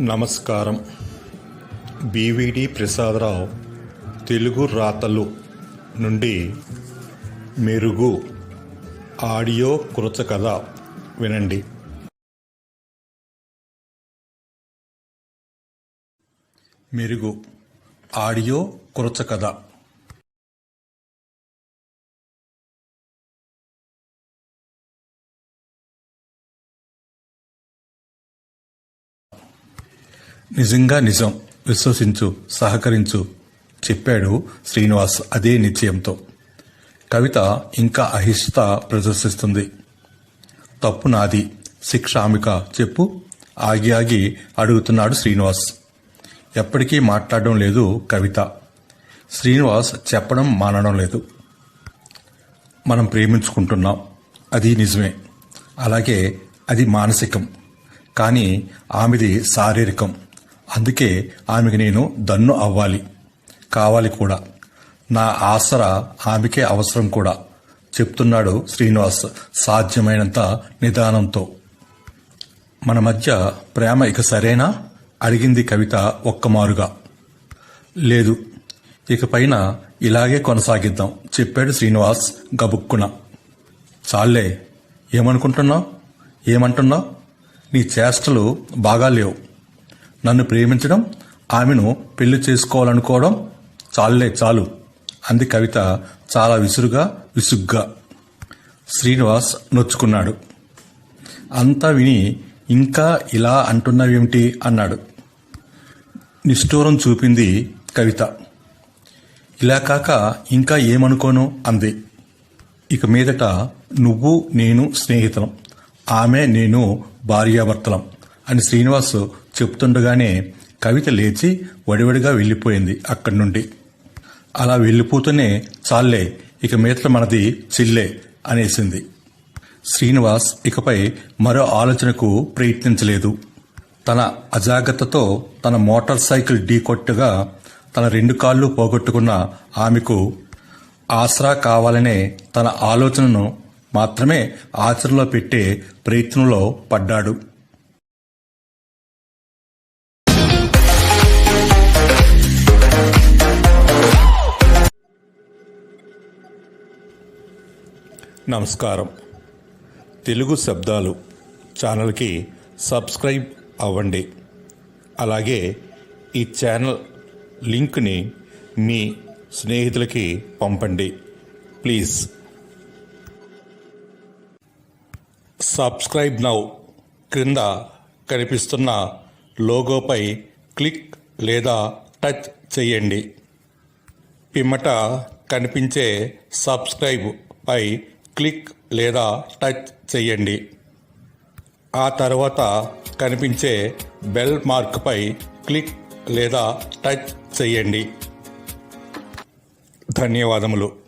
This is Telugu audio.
నమస్కారం. బీవీడి ప్రసాదరావు తెలుగు రాతలు నుండి మెరుగు ఆడియో కృత కథ వినండి. మెరుగు ఆడియో కృత నిజంగా నిజం. విశ్వసించు సహకరించు చెప్పాడు శ్రీనివాస్ అదే నిశ్చయంతో. కవిత ఇంకా అహిష్ట ప్రదర్శిస్తుంది. తప్పు నాది శిక్ష ఆమిక చెప్పు. ఆగి ఆగి అడుగుతున్నాడు శ్రీనివాస్. ఎప్పటికీ మాట్లాడడం లేదు కవిత. శ్రీనివాస్ చెప్పడం మానడం లేదు. మనం ప్రేమించుకుంటున్నాం. అది నిజమే. అలాగే అది మానసికం. కానీ ఆమెది శారీరకం. అందుకే ఆమెకి నేను దన్ను అవ్వాలి. కావాలి కూడా. నా ఆసరా ఆమెకే అవసరం కూడా. చెప్తున్నాడు శ్రీనివాస్ సాధ్యమైనంత నిదానంతో. మన మధ్య ప్రేమ ఇక సరేనా? అడిగింది కవిత ఒక్కమారుగా. లేదు. ఇక పైన ఇలాగే కొనసాగిద్దాం చెప్పాడు శ్రీనివాస్ గబుక్కున. చాలే ఏమనుకుంటున్నావు? ఏమంటున్నావు? నీ చేష్టలు బాగా లేవు నన్ను ప్రేమించడం ఆమెను పెళ్ళి చేసుకోవాలనుకోవడం చాలులే చాలు. అంది కవిత చాలా విసురుగా విసుగ్గా. శ్రీనివాస్ నొచ్చుకున్నాడు. అంతా విని ఇంకా ఇలా అంటున్నావేమిటి? అన్నాడు. నిష్ఠూరం చూపింది కవిత. ఇలా కాక ఇంకా ఏమనుకోను? అంది. ఇక మీదట నువ్వు నేను స్నేహితులం. ఆమె నేను భార్యాభర్తలం. అని శ్రీనివాస్ చెప్తుండగానే కవిత లేచి వడివడిగా వెళ్ళిపోయింది అక్కడి నుండి. అలా వెళ్ళిపోతూనే చాలే ఇక మీతల మనది చిల్లే అనేసింది. శ్రీనివాస్ ఇకపై మరో ఆలోచనకు ప్రయత్నించలేదు. తన అజాగ్రత్తతో తన మోటార్ సైకిల్ ఢీకొట్టగా తన రెండు కాళ్ళు పోగొట్టుకున్న ఆమెకు ఆసరా కావాలనే తన ఆలోచనను మాత్రమే ఆచరణలో పెట్టే ప్రయత్నంలో పడ్డాడు. నమస్కారం. తెలుగు శబ్దాలు ఛానల్కి సబ్స్క్రైబ్ అవ్వండి. అలాగే ఈ ఛానల్ లింక్ని మీ స్నేహితులకి పంపండి. ప్లీజ్. సబ్స్క్రైబ్ నౌ క్రింద కనిపిస్తున్న లోగోపై క్లిక్ లేదా టచ్ చేయండి. పిమ్మట కనిపించే సబ్స్క్రైబ్ పై క్లిక్ లేదా టచ్ చేయండి. ఆ తర్వాత కనిపించే బెల్ మార్క్పై క్లిక్ లేదా టచ్ చేయండి. ధన్యవాదములు.